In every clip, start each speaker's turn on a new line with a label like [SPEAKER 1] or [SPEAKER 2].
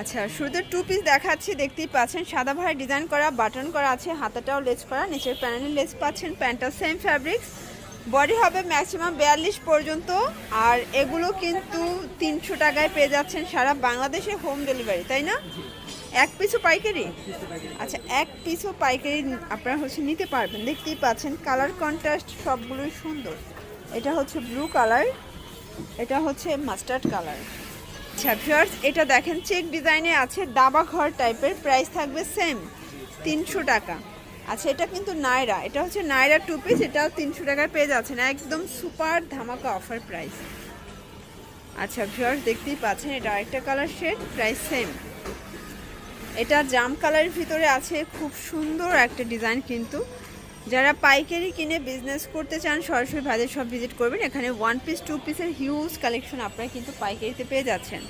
[SPEAKER 1] আচ্ছা শুরুতে two piece দেখাচ্ছি দেখতেই পাচ্ছেন সাদা ভাড়া ডিজাইন করা বাটন করা আছে হাতাটাও লেস করা নিচের প্যানেলে লেস পাচ্ছেন প্যান্টটা সেম ফ্যাব্রিক্স বডি হবে ম্যাক্সিমাম বিয়াল্লিশ পর্যন্ত আর এগুলো কিন্তু তিনশো টাকায় পেয়ে যাচ্ছেন সারা বাংলাদেশে হোম ডেলিভারি তাই না? এক পিসও পাইকারি? আচ্ছা এক পিসও পাইকারি আপনারা হচ্ছে নিতে পারবেন দেখতেই পাচ্ছেন কালার কন্ট্রাস্ট সবগুলোই সুন্দর। এটা হচ্ছে ব্লু কালার এটা হচ্ছে মাস্টার্ড কালার আচ্ছা ভিউয়ার্স এটা দেখেন, চেক ডিজাইনে আছে, দাবা ঘর টাইপের প্রাইস থাকবে সেম তিনশো টাকা। আচ্ছা এটা কিন্তু নায়রা এটা হচ্ছে নায়রা টু পিস এটাও তিনশো টাকায় পেয়ে যাচ্ছেন, একদম সুপার ধামাকা অফার প্রাইস আচ্ছা ভিউয়ার্স দেখতেই পাচ্ছেন, এটা আরেকটা কালার শেড প্রাইস সেম এটা জাম কালারের ভিতরে আছে, খুব সুন্দর একটা ডিজাইন কিন্তু। যারা পাইকারি কিনে বিজনেস করতে চান, সরাসরি ভাইদের সব ভিজিট করবেন। এখানে ওয়ান পিস টু পিসের হিউজ কালেকশন আপনারা কিন্তু পাইকারিতে পেয়ে যাচ্ছেন।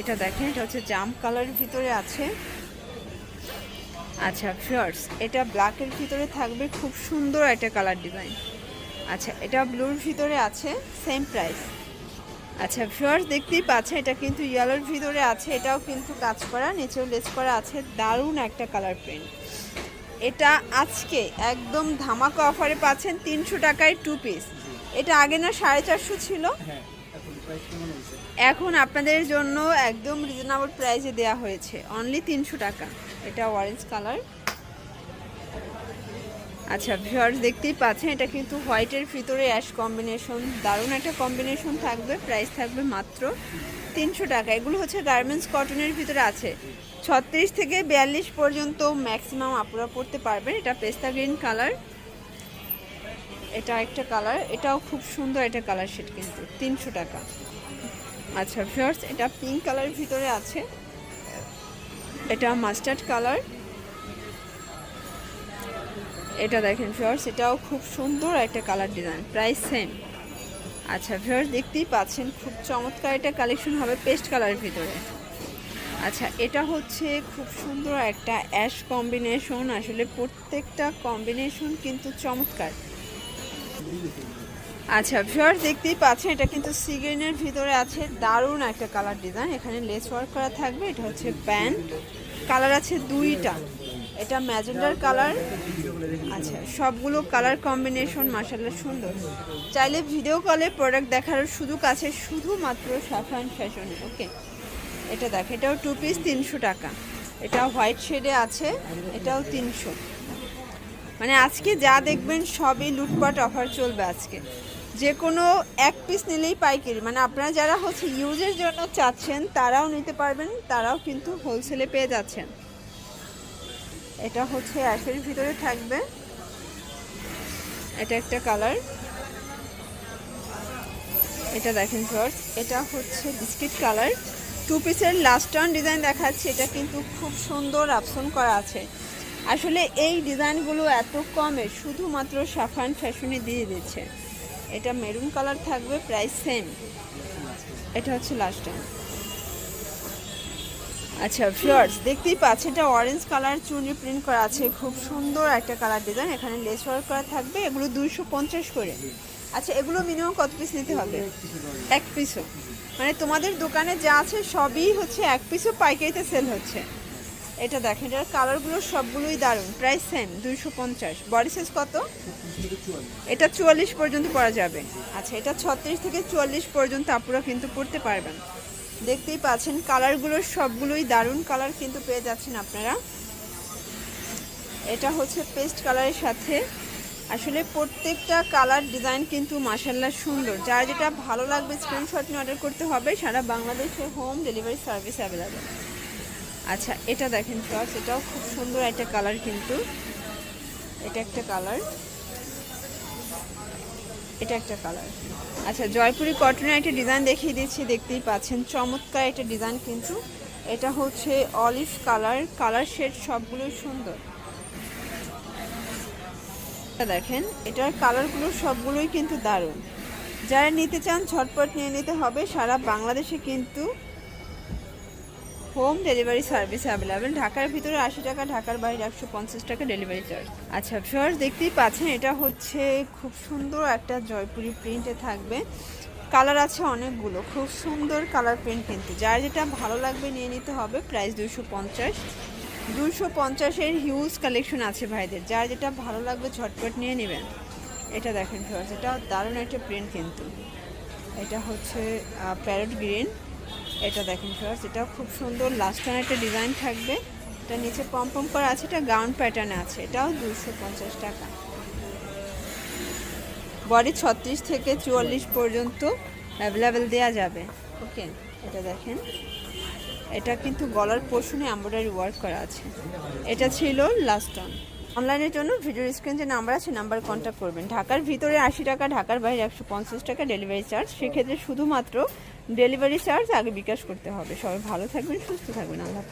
[SPEAKER 1] এটা দেখেন, এটা হচ্ছে জাম কালারের ভিতরে আছে। আচ্ছা ফিয়ার্স এটা ব্ল্যাকের ভিতরে থাকবে। খুব সুন্দর একটা কালার ডিজাইন আচ্ছা এটা ব্লুর ভিতরে আছে সেম প্রাইস আচ্ছা ফিওর্স দেখতেই পাচ্ছেন, এটা কিন্তু ইয়েলোর ভিতরে আছে। এটাও কিন্তু কাজ করা নিচেও লেস করা আছে। দারুণ একটা কালার প্রিন্ট এটা আজকে একদম ধামাকা অফারে পাচ্ছেন তিনশো টাকায় টু পিস এটা আগে না সাড়ে চারশো ছিল?
[SPEAKER 2] হ্যাঁ এখন
[SPEAKER 1] আপনাদের জন্য একদম রিজনেবল প্রাইসে দেওয়া হয়েছে। অনলি তিনশো টাকা। এটা অরেঞ্জ কালার আচ্ছা ভিউয়ার্স দেখতেই পাচ্ছেন এটা কিন্তু হোয়াইটের ভিতরে অ্যাশ কম্বিনেশন দারুণ একটা কম্বিনেশন থাকবে প্রাইস থাকবে মাত্র তিনশো টাকা। এগুলো হচ্ছে গার্মেন্টস কটনের ভিতরে আছে। ছত্রিশ থেকে বিয়াল্লিশ পর্যন্ত ম্যাক্সিমাম আপনারা পড়তে পারবেন। এটা পেস্তা গ্রিন কালার। এটা একটা কালার। এটাও খুব সুন্দর একটা কালার শেড কিন্তু, তিনশো টাকা। আচ্ছা ফিয়ার্স এটা পিঙ্ক কালারের ভিতরে আছে। এটা মাস্টার্ড কালার। এটা দেখেন ফিয়ার্স এটাও খুব সুন্দর একটা কালার ডিজাইন প্রাইস সেম আচ্ছা ফিয়ার্স দেখতেই পাচ্ছেন, খুব চমৎকার একটা কালেকশন হবে পেস্ট কালারের ভিতরে। আচ্ছা এটা হচ্ছে খুব সুন্দর একটা অ্যাশ কম্বিনেশন আসলে প্রত্যেকটা কম্বিনেশন কিন্তু চমৎকার। আচ্ছা ভিউয়ার দেখতেই পাচ্ছেন, এটা কিন্তু সিগ্রিনের ভিতরে আছে। দারুণ একটা কালার ডিজাইন এখানে লেস ওয়ার্ক করা থাকবে। এটা হচ্ছে প্যান্ট কালার আছে দুইটা। এটা ম্যাজেন্ডার কালার আচ্ছা সবগুলো কালার কম্বিনেশন মাসাল্লাহ সুন্দর। চাইলে ভিডিও কলে প্রোডাক্ট দেখার সুযোগ আছে, শুধুমাত্র সাফান ফ্যাশনে ওকে এটা দেখ, এটাও টু পিস তিনশো টাকা। এটা হোয়াইট শেডে আছে, এটাও তিনশো। মানে আজকে যা দেখবেন সবই লুটপাট অফার চলবে আজকে। যে কোনো এক পিস নিলেই পাইকারি। মানে আপনারা যারা হচ্ছে ইউজের জন্য চাচ্ছেন, তারাও নিতে পারবেন, তারাও কিন্তু হোলসেলে পেয়ে যাচ্ছেন। এটা হচ্ছে অ্যাশের ভিতরে থাকবে। এটা একটা কালার এটা দেখেন ফার্স্ট এটা হচ্ছে বিস্কিট কালার টু পিসের লাস্ট টার্ন ডিজাইন দেখাচ্ছে, এটা কিন্তু খুব সুন্দর আপসন করা আছে। আসলে এই ডিজাইনগুলো এত কমে শুধুমাত্র সাফান ফ্যাশনে দিয়ে দিচ্ছে। এটা মেরুন কালার থাকবে প্রাইস সেম এটা হচ্ছে লাস্ট টাইম আচ্ছা ফিওর্স দেখতেই পাচ্ছেন, এটা অরেঞ্জ কালার চুনি প্রিন্ট করা আছে। খুব সুন্দর একটা কালার ডিজাইন এখানে লেস ওয়ার্ক করা থাকবে, এগুলো দুইশো পঞ্চাশ করে। আচ্ছা এগুলো মিনিমাম কত পিস নিতে হবে? এক পিসও মানে তোমাদের দোকানে যা আছে সবই হচ্ছে এক পিসও পাইকারিতে সেল হচ্ছে। এটা দেখেন এটার কালারগুলো সবগুলোই দারুণ। প্রাইস সেম দুইশো পঞ্চাশ। বডি সাইজ কত? এটা চুয়াল্লিশ পর্যন্ত পরা যাবে। আচ্ছা এটা ছত্রিশ থেকে চুয়াল্লিশ পর্যন্ত আপুরা কিন্তু পড়তে পারবেন। দেখতেই পাচ্ছেন কালারগুলো সবগুলোই দারুণ কালার কিন্তু পেয়ে যাচ্ছেন আপনারা। এটা হচ্ছে পেস্ট কালারের সাথে। আসলে প্রত্যেকটা কালার ডিজাইন কিন্তু মাসাল্লাহ সুন্দর। যার যেটা ভালো লাগবে স্ক্রিনশট নিয়ে অর্ডার করতে হবে, সারা বাংলাদেশে হোম ডেলিভারি সার্ভিস অ্যাভেলেবেল আচ্ছা এটা দেখেন ফ্লস এটাও খুব সুন্দর একটা কালার কিন্তু। এটা একটা কালার এটা একটা কালার আচ্ছা জয়পুরি কটনের একটা ডিজাইন দেখিয়ে দিচ্ছি, দেখতেই পাচ্ছেন। চমৎকার একটা ডিজাইন কিন্তু। এটা হচ্ছে অলিভ কালার কালার শেড সবগুলোই সুন্দর। দেখেন, এটার কালারগুলো সবগুলোই কিন্তু দারুণ। যারা নিতে চান, ঝটপট নিয়ে নিতে হবে। সারা বাংলাদেশে কিন্তু হোম ডেলিভারি সার্ভিস অ্যাভেলেবেল ঢাকার ভিতরে আশি টাকা, ঢাকার বাইরে একশো পঞ্চাশ টাকা ডেলিভারি চার্জ আচ্ছা ফিওর দেখতেই পাচ্ছেন, এটা হচ্ছে খুব সুন্দর একটা জয়পুরি প্রিন্টে থাকবে। কালার আছে অনেকগুলো, খুব সুন্দর কালার প্রিন্ট কিন্তু। যার যেটা ভালো লাগবে নিয়ে নিতে হবে প্রাইস দুশো পঞ্চাশ। দুশো পঞ্চাশের হিউজ কালেকশন আছে ভাইদের। যার যেটা ভালো লাগবে ঝটপট নিয়ে নেবেন। এটা দেখেন ফিওর্স এটা দারুণ একটা প্রিন্ট কিন্তু। এটা হচ্ছে প্যারট গ্রিন এটা দেখেন ফিওর্স এটা খুব সুন্দর। লাস্ট একটা ডিজাইন থাকবে। এটা নিচে পম্পম করা আছে, এটা গাউন প্যাটার্নে আছে। এটাও দুশো পঞ্চাশ টাকা। বডি ছত্রিশ থেকে চুয়াল্লিশ পর্যন্ত অ্যাভেলেবেল দেওয়া যাবে। ওকে এটা দেখেন। এটা কিন্তু গলার পোর্শনে এমব্রয়ডারি ওয়ার্ক করা আছে। এটা ছিল লাস্ট অন অনলাইনের জন্য ভিডিও স্ক্রিন যে নাম্বার আছে নাম্বার কন্ট্যাক্ট করবেন। ঢাকার ভিতরে আশি টাকা, ঢাকার বাইরে একশো পঞ্চাশ টাকা ডেলিভারি চার্জ সেক্ষেত্রে শুধুমাত্র ডেলিভারি চার্জ আগে বিকাশ করতে হবে। সবাই ভালো থাকবেন, সুস্থ থাকবেন। আল্লাহ